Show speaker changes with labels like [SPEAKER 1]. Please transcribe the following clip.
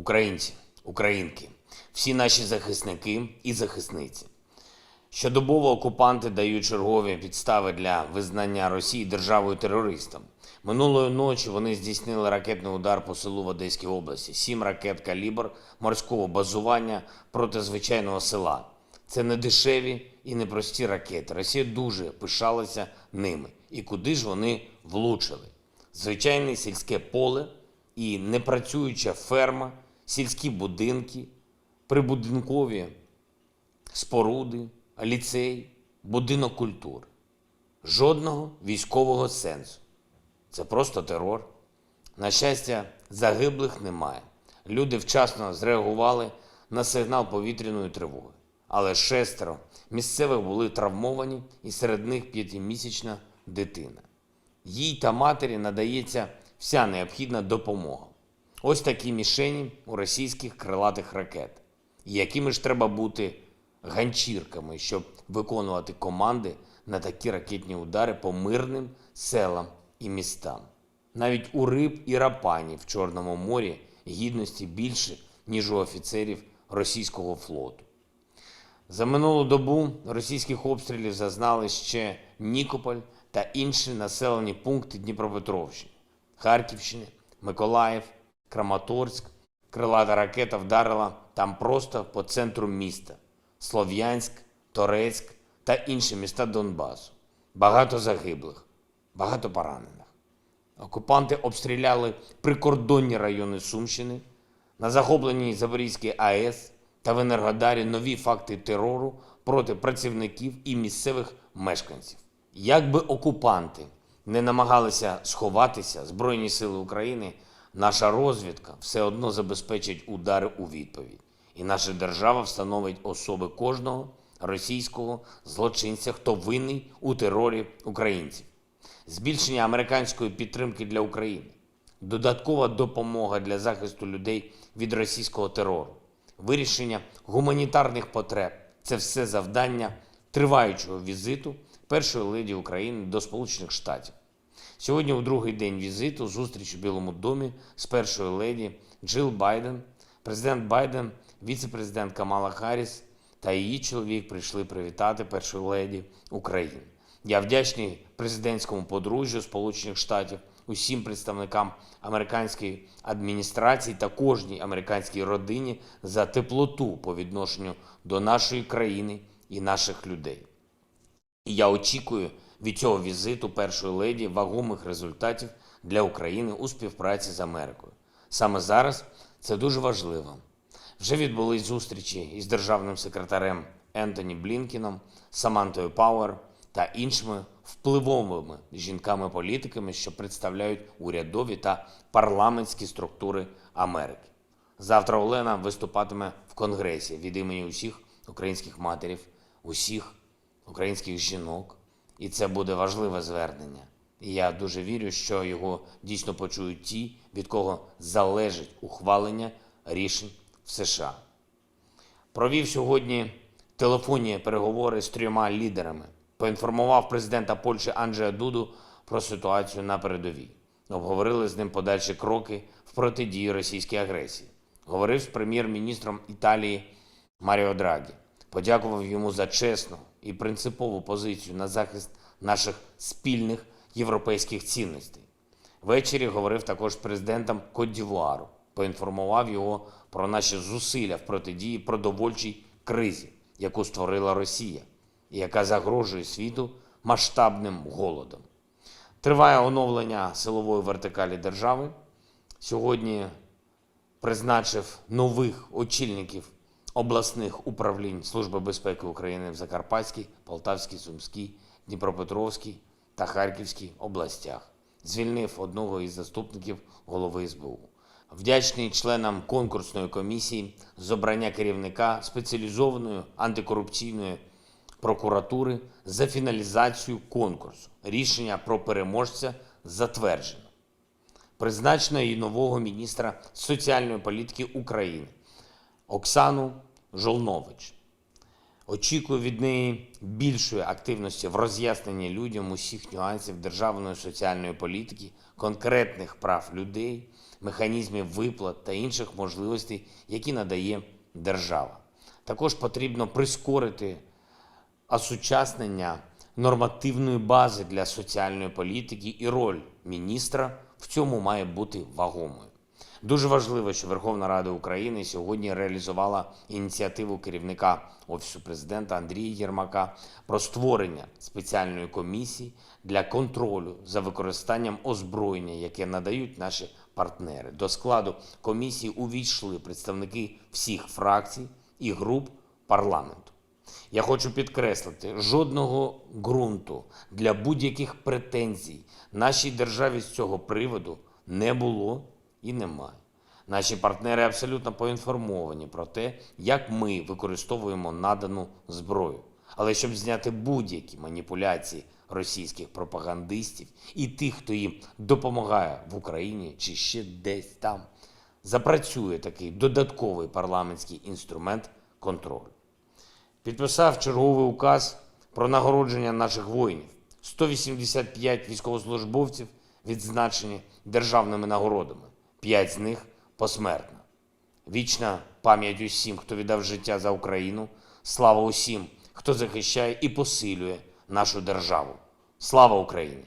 [SPEAKER 1] Українці, українки, всі наші захисники і захисниці. Щодобово окупанти дають чергові підстави для визнання Росії державою терористом. Минулої ночі вони здійснили ракетний удар по селу в Одеській області. Сім ракет калібр морського базування проти звичайного села. Це не дешеві і не прості ракети. Росія дуже пишалася ними. І куди ж вони влучили? Звичайне сільське поле і непрацююча ферма, сільські будинки, прибудинкові споруди, ліцей, будинок культури. Жодного військового сенсу. Це просто терор. На щастя, загиблих немає. Люди вчасно зреагували на сигнал повітряної тривоги. Але шестеро місцевих були травмовані, і серед них п'ятимісячна дитина. Їй та матері надається вся необхідна допомога. Ось такі мішені у російських крилатих ракет. Якими ж треба бути ганчірками, щоб виконувати команди на такі ракетні удари по мирним селам і містам. Навіть у риб і рапані в Чорному морі гідності більше, ніж у офіцерів російського флоту. За минулу добу російських обстрілів зазнали ще Нікополь та інші населені пункти Дніпропетровщини, Харківщини, Миколаїв, Краматорськ. Крилата ракета вдарила там просто по центру міста Слов'янськ, Торецьк та інші міста Донбасу. Багато загиблих, багато поранених. Окупанти обстріляли прикордонні райони Сумщини, на захопленій Запорізькій АЕС та в Енергодарі нові факти терору проти працівників і місцевих мешканців. Якби окупанти не намагалися сховатися, Збройні Сили України, наша розвідка все одно забезпечить удари у відповідь. І наша держава встановить особи кожного російського злочинця, хто винний у терорі українців збільшення американської підтримки для України, додаткова допомога для захисту людей від російського терору, вирішення гуманітарних потреб це все завдання триваючого візиту першої леді України до Сполучених Штатів. Сьогодні, у другий день візиту, зустріч у Білому домі з першою леді Джил Байден, президент Байден, віце-президент Камала Харріс та її чоловік прийшли привітати першу леді України. Я вдячний президентському подружжю Сполучених Штатів, усім представникам американської адміністрації та кожній американській родині за теплоту по відношенню до нашої країни і наших людей. І я очікую від цього візиту першої леді вагомих результатів для України у співпраці з Америкою. Саме зараз це дуже важливо. Вже відбулись зустрічі із державним секретарем Ентоні Блінкіном, Самантою Пауер та іншими впливовими жінками-політиками, що представляють урядові та парламентські структури Америки. Завтра Олена виступатиме в Конгресі від імені усіх українських матерів, усіх українських жінок, і це буде важливе звернення. І я дуже вірю, що його дійсно почують ті, від кого залежить ухвалення рішень в США. Провів сьогодні телефонні переговори з трьома лідерами. Поінформував президента Польщі Анджея Дуду про ситуацію на передовій. Обговорили з ним подальші кроки в протидії російській агресії. Говорив з прем'єр-міністром Італії Маріо Драгі. Подякував йому за чесну і принципову позицію на захист наших спільних європейських цінностей. Ввечері говорив також з президентом Кот-Дівуару. Поінформував його про наші зусилля в протидії продовольчій кризі, яку створила Росія, і яка загрожує світу масштабним голодом. Триває оновлення силової вертикалі держави. Сьогодні призначив нових очільників обласних управлінь Служби безпеки України в Закарпатській, Полтавській, Сумській, Дніпропетровській та Харківській областях. Звільнив одного із заступників голови СБУ. Вдячний членам конкурсної комісії з обрання керівника спеціалізованої антикорупційної прокуратури за фіналізацію конкурсу. Рішення про переможця затверджено. Призначено і нового міністра соціальної політики України Оксану Жолнович. Очікую від неї більшої активності в роз'ясненні людям усіх нюансів державної соціальної політики, конкретних прав людей, механізмів виплат та інших можливостей, які надає держава. Також потрібно прискорити осучаснення нормативної бази для соціальної політики і роль міністра в цьому має бути вагомою. Дуже важливо, що Верховна Рада України сьогодні реалізувала ініціативу керівника Офісу президента Андрія Єрмака про створення спеціальної комісії для контролю за використанням озброєння, яке надають наші партнери. До складу комісії увійшли представники всіх фракцій і груп парламенту. Я хочу підкреслити, жодного ґрунту для будь-яких претензій нашій державі з цього приводу не було і немає. Наші партнери абсолютно поінформовані про те, як ми використовуємо надану зброю. Але щоб зняти будь-які маніпуляції російських пропагандистів і тих, хто їм допомагає в Україні чи ще десь там, запрацює такий додатковий парламентський інструмент контролю підписав черговий указ про нагородження наших воїнів. 185 військовослужбовців відзначені державними нагородами, 5 з них посмертно. Вічна пам'ять усім, хто віддав життя за Україну. Слава усім, хто захищає і посилює нашу державу. Слава Україні!